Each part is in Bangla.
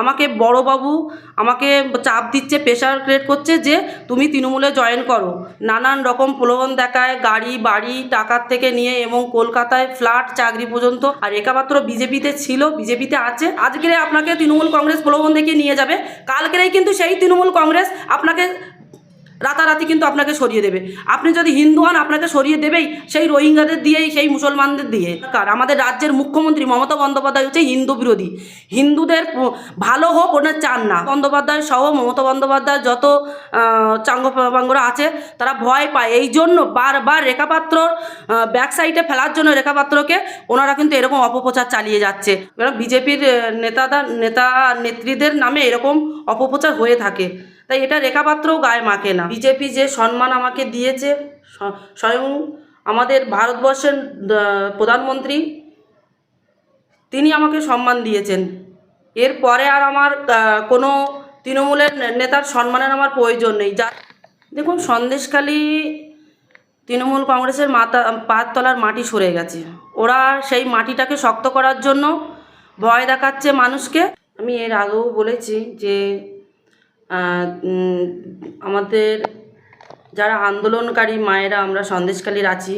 আমাকে বড়োবাবু আমাকে চাপ দিচ্ছে প্রেশার ক্রিয়েট করছে যে তুমি তৃণমূলে জয়েন করো। নানান রকম প্রলোভন দেখায়, গাড়ি, বাড়ি, টাকার থেকে নিয়ে এবং কলকাতায় ফ্ল্যাট চাকরি পর্যন্ত। আর একামাত্র বিজেপিতে ছিল, বিজেপিতে আছে। আজকে আপনাকে তৃণমূল কংগ্রেস প্রলোভন দেখিয়ে নিয়ে যাবে। কালকেরেই কিন্তু সেই তৃণমূল কংগ্রেস আপনাকে রাতারাতি কিন্তু আপনাকে সরিয়ে দেবে। আপনি যদি হিন্দু হন, আপনাকে সরিয়ে দেবেই সেই রোহিঙ্গাদের দিয়েই, সেই মুসলমানদের দিয়ে। কার? আমাদের রাজ্যের মুখ্যমন্ত্রী মমতা বন্দ্যোপাধ্যায় হচ্ছে হিন্দু বিরোধী। হিন্দুদের ভালো হোক ওনার চান না। বন্দ্যোপাধ্যায় সহ মমতা বন্দ্যোপাধ্যায় যত চাঙ্গপাঙ্গরা আছে, তারা ভয় পায়। এই জন্য বারবার রেখাপাত্রর ব্যাক সাইডে ফেলার জন্য রেখাপাত্রকে ওনারা কিন্তু এরকম অপপ্রচার চালিয়ে যাচ্ছে। বিজেপির নেতাদের নেতা নেত্রীদের নামে এরকম অপপ্রচার হয়ে থাকে। তাই এটা রেখাপাত্রও গায়ে মাখে না। বিজেপি যে সম্মান আমাকে দিয়েছে স্বয়ং আমাদের ভারতবর্ষের প্রধানমন্ত্রী, তিনি আমাকে সম্মান দিয়েছেন। এরপরে আর আমার কোনো তৃণমূলের নেতার সম্মানের আমার প্রয়োজন নেই। যা দেখুন, সন্দেশখালী তৃণমূল কংগ্রেসের মাথা পাততলার মাটি সরে গেছে। ওরা সেই মাটিটাকে শক্ত করার জন্য ভয় দেখাচ্ছে মানুষকে। আমি এর আগেও বলেছি যে আমাদের যারা আন্দোলনকারী মায়েরা, আমরা সন্দেশকালীর আছি,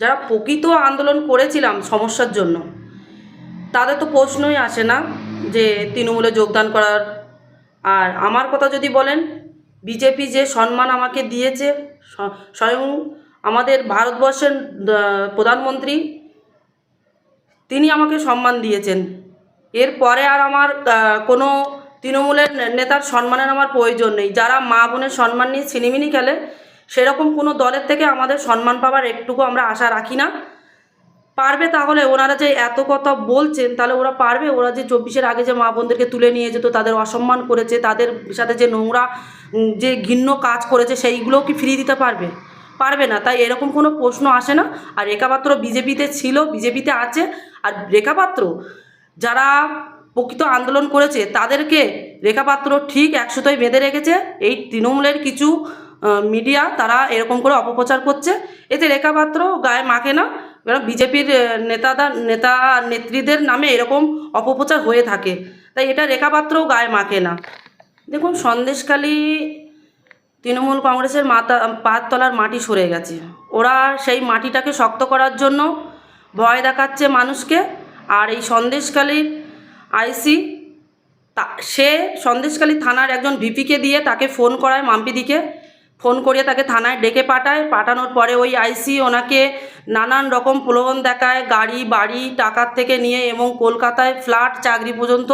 যারা প্রকৃত আন্দোলন করেছিলাম সমস্যার জন্য, তাদের তো প্রশ্নই আসে না যে তৃণমূলে যোগদান করার। আর আমার কথা যদি বলেন, বিজেপি যে সম্মান আমাকে দিয়েছে স্বয়ং আমাদের ভারতবর্ষের প্রধানমন্ত্রী, তিনি আমাকে সম্মান দিয়েছেন। এরপরে আর আমার কোনো তৃণমূলের নেতার সম্মানের আমার প্রয়োজন নেই। যারা মা বোনের সম্মান নিয়ে ছিনিমিনি খেলে, সেরকম কোনো দলের থেকে আমাদের সম্মান পাওয়ার একটুকু আমরা আশা রাখি না। পারবে তাহলে ওনারা যে এত কথা বলছেন, তাহলে ওরা পারবে? ওরা যে চব্বিশের আগে যে মা বোনদেরকে তুলে নিয়ে যেত, তাদের অসম্মান করেছে, তাদের সাথে যে নোংরা যে ঘিন্ন কাজ করেছে সেইগুলোও কি ফিরিয়ে দিতে পারবে? পারবে না। তাই এরকম কোনো প্রশ্ন আসে না। আর রেখাপাত্র বিজেপিতে ছিল, বিজেপিতে আছে। আর রেখাপাত্র, যারা প্রকৃত আন্দোলন করেছে, তাদেরকে রেখাপাত্র ঠিক একশোতেই বেঁধে রেখেছে। এই তৃণমূলের কিছু মিডিয়া তারা এরকম করে অপপ্রচার করছে। এতে রেখাপাত্র গায়ে মাখে না কারণ বিজেপির নেতাদা, নেতা নেত্রীদের নামে এরকম অপপ্রচার হয়ে থাকে। তাই এটা রেখাপাত্রও গায়ে মাখে না। দেখুন সন্দেশকালী তৃণমূল কংগ্রেসের মাথা পাততলার মাটি সরে গেছে। ওরা সেই মাটিটাকে শক্ত করার জন্য ভয় দেখাচ্ছে মানুষকে। আর এই সন্দেশখালীর আইসি, তা, সে সন্দেশখালী থানার একজন ভিপিকে দিয়ে তাকে ফোন করায় মাম্পিদিকে। ফোন করিয়ে তাকে থানায় ডেকে পাঠায়। পাঠানোর পরে ওই আইসি ওনাকে নানান রকম প্রলোভন দেখায়, গাড়ি, বাড়ি, টাকার থেকে নিয়ে এবং কলকাতায় ফ্ল্যাট, চাকরি পর্যন্ত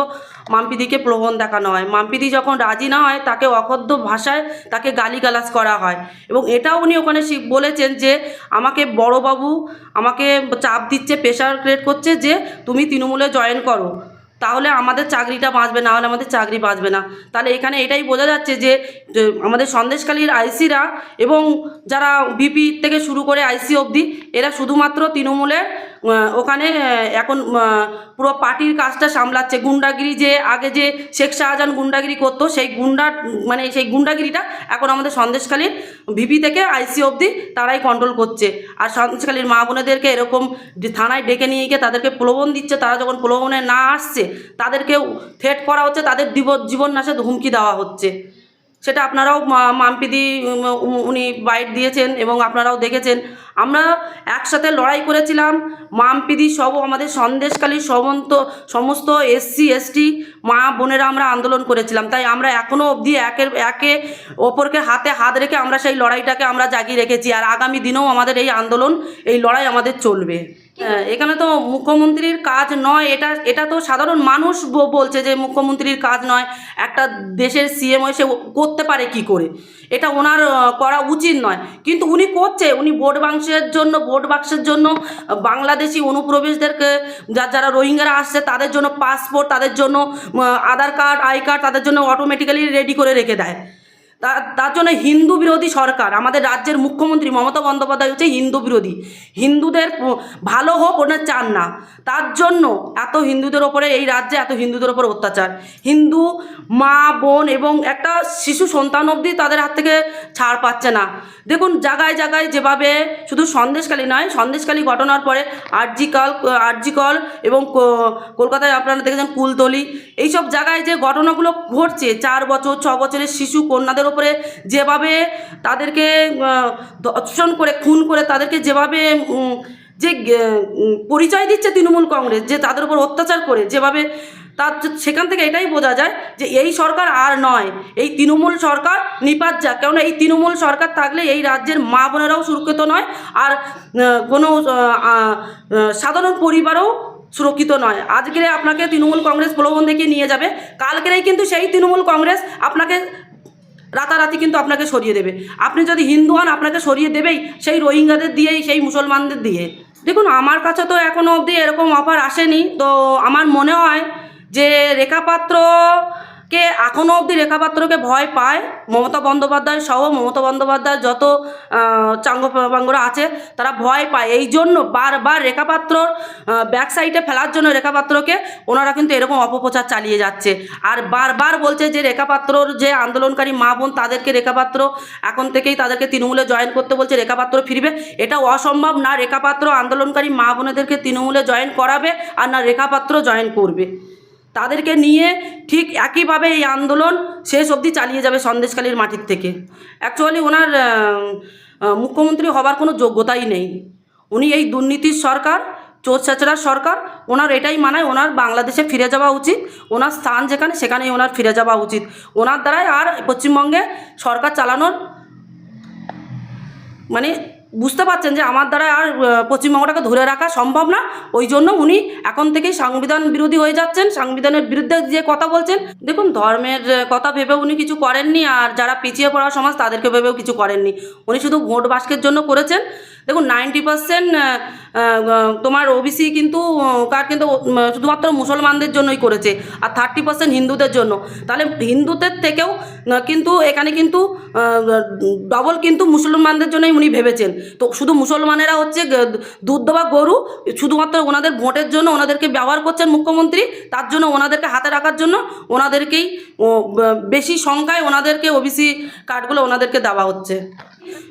মাম্পিদিকে প্রলোভন দেখানো হয়। মাম্পিদি যখন রাজি না হয়, তাকে অকথ্য ভাষায় তাকে গালিগালাজ করা হয় এবং এটাও উনি ওখানে বলেছেন যে আমাকে বড়োবাবু আমাকে চাপ দিচ্ছে প্রেশার ক্রিয়েট করছে যে তুমি তৃণমূলে জয়েন করো। তাহলে আমাদের চাকরিটা বাঁচবে, না হলে আমাদের চাকরি বাঁচবে না। তাহলে এখানে এটাই বোঝা যাচ্ছে যে আমাদের সন্দেশকালীর আইসিরা এবং যারা বিপি থেকে শুরু করে আইসি অবধি, এরা শুধুমাত্র তৃণমূলের ওখানে এখন পুরো পার্টির কাজটা সামলাচ্ছে। গুন্ডাগিরি যে, আগে যে শেখ শাহজাহান গুন্ডাগিরি করতো, সেই গুন্ডা মানে সেই গুন্ডাগিরিটা এখন আমাদের সন্দেশখালীর ভিপি থেকে আইসি অবধি তারাই কন্ট্রোল করছে। আর সন্দেশখালীর মা বোনেদেরকে এরকম থানায় ডেকে নিয়ে গিয়ে তাদেরকে প্রলোভন দিচ্ছে, তারা যখন প্রলোভনে না আসছে, তাদেরকেও থ্রেট করা হচ্ছে, তাদের জীবন জীবন নাশে হুমকি দেওয়া হচ্ছে। সেটা আপনারাও মাম্পিদি উনি বাইট দিয়েছেন এবং আপনারাও দেখেছেন। আমরা একসাথে লড়াই করেছিলাম। মামপিদি সব আমাদের সন্দেশকালী সমন্ত, সমস্ত এসসি, এসটি, মা বোনেরা আমরা আন্দোলন করেছিলাম। তাই আমরা এখনও অবধি একের একে অপরকে হাতে হাত রেখে আমরা সেই লড়াইটাকে আমরা জাগিয়ে রেখেছি। আর আগামী দিনেও আমাদের এই আন্দোলন, এই লড়াই আমাদের চলবে। এখানে তো মুখ্যমন্ত্রীর কাজ নয়, এটা এটা তো সাধারণ মানুষ বলছে যে মুখ্যমন্ত্রীর কাজ নয়, একটা দেশের সিএম হয়ে সে করতে পারে কি করে? এটা ওনার করা উচিত নয়। কিন্তু উনি করছে, উনি ভোট বাক্সের জন্য, ভোট বাক্সের জন্য, বাংলাদেশি অনুপ্রবেশদেরকে, যা- যারা রোহিঙ্গারা আসছে, তাদের জন্য পাসপোর্ট তাদের জন্য আধার কার্ড আই কার্ড তাদের জন্য অটোমেটিক্যালি রেডি করে রেখে দেয়। তার জন্য হিন্দু বিরোধী সরকার, আমাদের রাজ্যের মুখ্যমন্ত্রী মমতা বন্দ্যোপাধ্যায় হচ্ছে হিন্দু বিরোধী। হিন্দুদের ভালো হোক ওনার চান না। তার জন্য এত হিন্দুদের ওপরে, এই রাজ্যে এত হিন্দুদের ওপরে অত্যাচার। হিন্দু মা, বোন এবং একটা শিশু সন্তান অবধি তাদের হাত থেকে ছাড় পাচ্ছে না। দেখুন, জায়গায় জায়গায় যেভাবে শুধু সন্দেশকালী নয় সন্দেশকালী ঘটনার পরে আরজিকল আরজিকল এবং কলকাতায় আপনারা দেখেছেন কুলতলি, এইসব জায়গায় যে ঘটনাগুলো ঘটছে, চার বছর, ছ বছরের শিশু কন্যাদের ওপরে যেভাবে তাদেরকে ধর্ষণ করে, খুন করে তাদেরকে যেভাবে যে পরিচয় দিচ্ছে তৃণমূল কংগ্রেস, যে তাদের উপর অত্যাচার করে, যেভাবে তার সেখান থেকে এটাই বোঝা যায় যে এই সরকার আর নয়। এই তৃণমূল সরকার নিপাত যাক, কেননা এই তৃণমূল সরকার থাকলে এই রাজ্যের মা বোনেরাও সুরক্ষিত নয় আর কোনো সাধারণ পরিবারও সুরক্ষিত নয়। আজকে আপনাকে তৃণমূল কংগ্রেস প্রলোভন দেখিয়ে নিয়ে যাবে, কালকেরেই কিন্তু সেই তৃণমূল কংগ্রেস আপনাকে রাতারাতি কিন্তু আপনাকে সরিয়ে দেবে। আপনি যদি হিন্দু হন আপনাকে সরিয়ে দেবেই সেই রোহিঙ্গাদের দিয়েই, সেই মুসলমানদের দিয়ে। দেখুন, আমার কাছে তো এখনও অবধি এরকম অফার আসেনি। তো আমার মনে হয় যে রেখা পাত্রকে এখনও অবধি রেখা পাত্রকে ভয় পায়? মমতা বন্দ্যোপাধ্যায় সহ মমতা বন্দ্যোপাধ্যায় যত চাঙ্গ পাঙ্গরা আছে, তারা ভয় পায়। এই জন্য বারবার রেখা পাত্রর ব্যাক সাইডে ফেলার জন্য রেখা পাত্রকে ওনারা কিন্তু এরকম অপপ্রচার চালিয়ে যাচ্ছে। আর বারবার বলছে যে রেখা পাত্রর যে আন্দোলনকারী মা বোন, তাদেরকে রেখা পাত্র এখন থেকেই তাদেরকে তৃণমূলে জয়েন করতে বলছে, রেখা পাত্র ফিরবে। এটা অসম্ভব না, রেখা পাত্র আন্দোলনকারী মা বোনেদেরকে তৃণমূলে জয়েন করাবে আর না রেখা পাত্র জয়েন করবে। তাদেরকে নিয়ে ঠিক একইভাবে এই আন্দোলন শেষ অবধি চালিয়ে যাবে সন্দেশকালীর মাটির থেকে। অ্যাকচুয়ালি ওনার মুখ্যমন্ত্রী হবার কোনো যোগ্যতাই নেই। উনি এই দুর্নীতির সরকার, চোর চেচড়ার সরকার, ওনার এটাই মানায় ওনার বাংলাদেশে ফিরে যাওয়া উচিত, ওনার স্থান যেখানে সেখানেই ওনার ফিরে যাওয়া উচিত। ওনার দ্বারাই আর পশ্চিমবঙ্গে সরকার চালানোর মানে বুঝতে পারছেন যে আমার দ্বারা আর পশ্চিমবঙ্গটাকে ধরে রাখা সম্ভব না। ওই জন্য উনি এখন থেকেই সংবিধান বিরোধী হয়ে যাচ্ছেন। সংবিধানের বিরুদ্ধে যে কথা বলছেন, দেখুন, ধর্মের কথা ভেবে উনি কিছু করেননি আর যারা পিছিয়ে পড়া সমাজ তাদেরকে ভেবেও কিছু করেননি। উনি শুধু ভোট বাস্কের জন্য করেছেন। দেখুন, নাইনটি পার্সেন্ট তোমার ওবিসি কিন্তু কার কিন্তু শুধুমাত্র মুসলমানদের জন্যই করেছে। আর থার্টি পার্সেন্ট হিন্দুদের জন্য। তাহলে হিন্দুদের থেকেও কিন্তু এখানে কিন্তু ডবল কিন্তু মুসলমানদের জন্যই উনি ভেবেছেন। তো শুধু মুসলমানেরা হচ্ছে দুধ দেওয়া গরু, শুধুমাত্র ওনাদের ভোটের জন্য ওনাদেরকে ব্যবহার করছেন মুখ্যমন্ত্রী, তার জন্য ওনাদেরকে হাতে রাখার জন্য ওনাদেরকেই বেশি সংখ্যায় ওনাদেরকে ওবিসি কার্ডগুলো ওনাদেরকে দেওয়া হচ্ছে।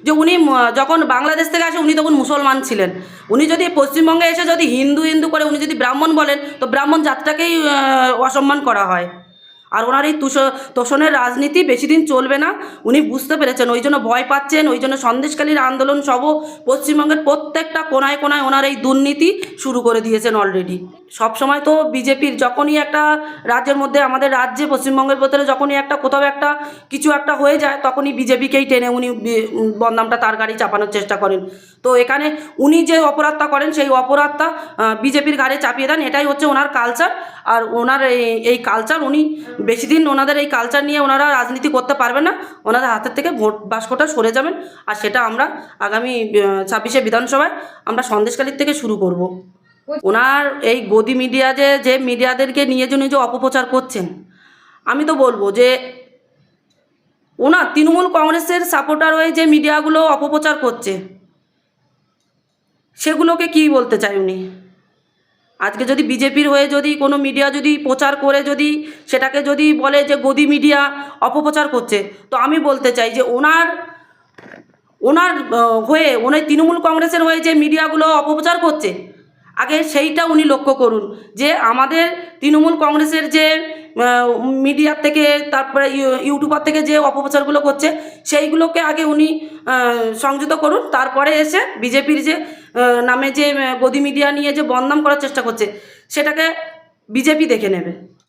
যে উনি যখন বাংলাদেশ থেকে আসে, উনি তখন মুসলমান ছিলেন। উনি যদি পশ্চিমবঙ্গে এসে যদি হিন্দু হিন্দু করে, উনি যদি ব্রাহ্মণ বলেন, তো ব্রাহ্মণ জাতটাকেই অসম্মান করা হয়। আর ওনার এই তুষ, তোষণের রাজনীতি বেশি দিন চলবে না। উনি বুঝতে পেরেছেন, ওই জন্য ভয় পাচ্ছেন, ওই জন্য সন্দেশকালীর আন্দোলন সহ পশ্চিমবঙ্গের প্রত্যেকটা কোনায় কোনায় ওনার এই দুর্নীতি শুরু করে দিয়েছেন অলরেডি সবসময় তো বিজেপির যখনই একটা রাজ্যের মধ্যে, আমাদের রাজ্যে পশ্চিমবঙ্গের ভেতরে যখনই একটা, কোথাও একটা কিছু একটা হয়ে যায়, তখনই বিজেপিকেই টেনে উনি বদনামটা তার গাড়ি চাপানোর চেষ্টা করেন। তো এখানে উনি যে অপরাধটা করেন, সেই অপরাধটা বিজেপির ঘাড়ে চাপিয়ে দেন। এটাই হচ্ছে ওনার কালচার আর ওনার এই কালচার উনি বেশি দিন ওনাদের এই কালচার নিয়ে ওনারা রাজনীতি করতে পারবেন না। ওনাদের হাতের থেকে ভোট বাস্কটা সরে যাবেন। আর সেটা আমরা আগামী ছাব্বিশে বিধানসভায় আমরা সন্দেশকালীর থেকে শুরু করব। ওনার এই গদি মিডিয়া যে যে মিডিয়াদেরকে নিয়ে যে উনি যে অপপ্রচার করছেন, আমি তো বলব যে, ওনার তৃণমূল কংগ্রেসের সাপোর্টার হয়ে যে মিডিয়াগুলো অপপ্রচার করছে সেগুলোকে কি বলতে চাই উনি? আজকে যদি বিজেপির হয়ে যদি কোনো মিডিয়া যদি প্রচার করে যদি সেটাকে যদি বলে যে গদি মিডিয়া অপপ্রচার করছে, তো আমি বলতে চাই যে ওনার ওনার হয়ে, ওনার তৃণমূল কংগ্রেসের হয়ে যে মিডিয়াগুলো অপপ্রচার করছে, আগে সেইটা উনি লক্ষ্য করুন যে আমাদের তৃণমূল কংগ্রেসের যে মিডিয়ার থেকে তারপরে ইউ- ইউটিউবার থেকে যে অপপ্রচারগুলো করছে, সেইগুলোকে আগে উনি সংযত করুন, তারপরে এসে বিজেপির যে নামে যে গদি মিডিয়া নিয়ে যে বদনাম করার চেষ্টা করছে সেটাকে বিজেপি দেখে নেবে।